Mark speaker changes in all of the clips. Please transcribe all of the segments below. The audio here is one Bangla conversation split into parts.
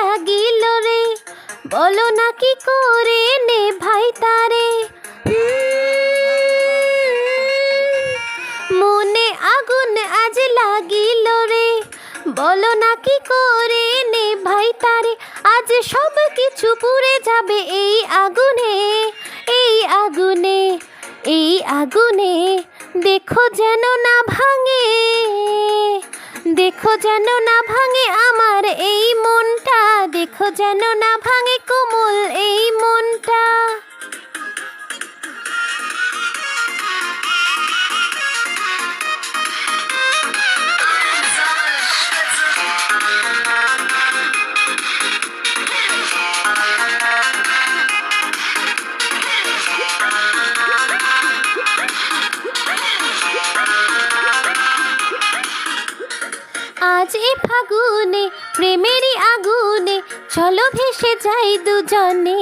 Speaker 1: লাগিল রে? বলো না কি করে নে ভাই তারে? মনে আগুন আজ লাগিল রে। বলো না কি করে নে ভাই তারে? আজ সব কিছু পুড়ে যাবে এই আগুনে এই আগুনে এই আগুনে। দেখো যেন না ভাঙে, দেখো যেন না ভাঙে আমার এই যেন না ভাঙে কোমল এই মনটা। আজ এ ফাগুনে প্রেমেরই আগুনে চলো ভেসে যাই দুজনে।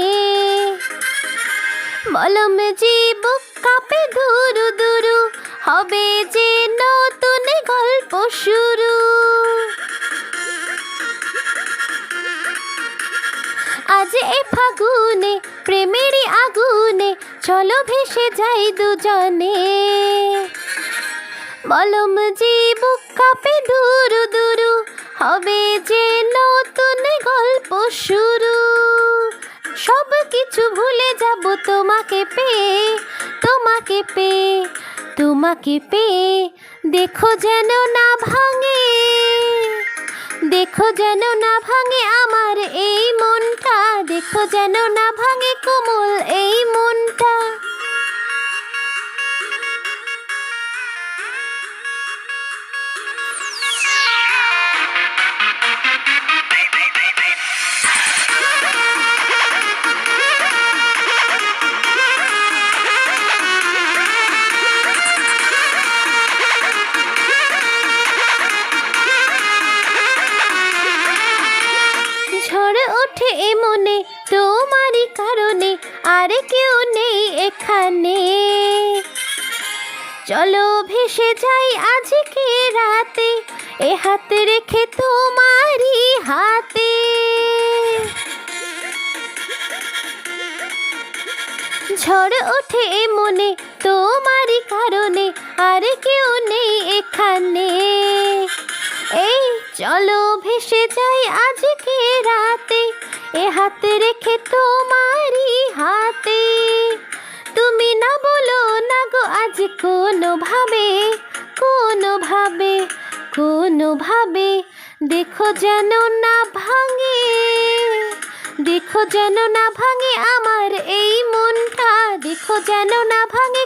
Speaker 1: বলম জীব কাপে দুরু দুরু হবে যে নতুন গল্প শুরু। আজ এ ফাগুনে, প্রেমেরই আগুনে চলো ভেসে যাই দুজনে। বলম জীব কাপে দুরু দুরু হবে যে নতুন গল্প শুরু। সব কিছু ভুলে যাব তোমাকে পেয়ে তোমাকে পেয়ে তোমাকে পেয়ে। দেখো যেন না ভাঙে, দেখো যেন না ভাঙে আমার এই মনটা। দেখো যেন না ভাঙে কোমল এই মনে, তোমারই কারণে আর কেউ নেই এখানে। চলো ভেসে যাই আজকে রাতে, এ হাতে রেখে তোমারই হাতে। ঝড় ওঠে মনে, তোমারই কারণে আর কেউ নেই এখানে। এই চলো ভেসে যাই আজকে রাতে এ হাতে রেখে তোমারই হাতে। তুমি না বলো না গো আজ কোনো ভাবে কোনো ভাবে কোনো ভাবে দেখো যেন না ভাঙে, দেখো যেন না ভাঙে আমার এই মনটা, দেখো যেন না ভাঙে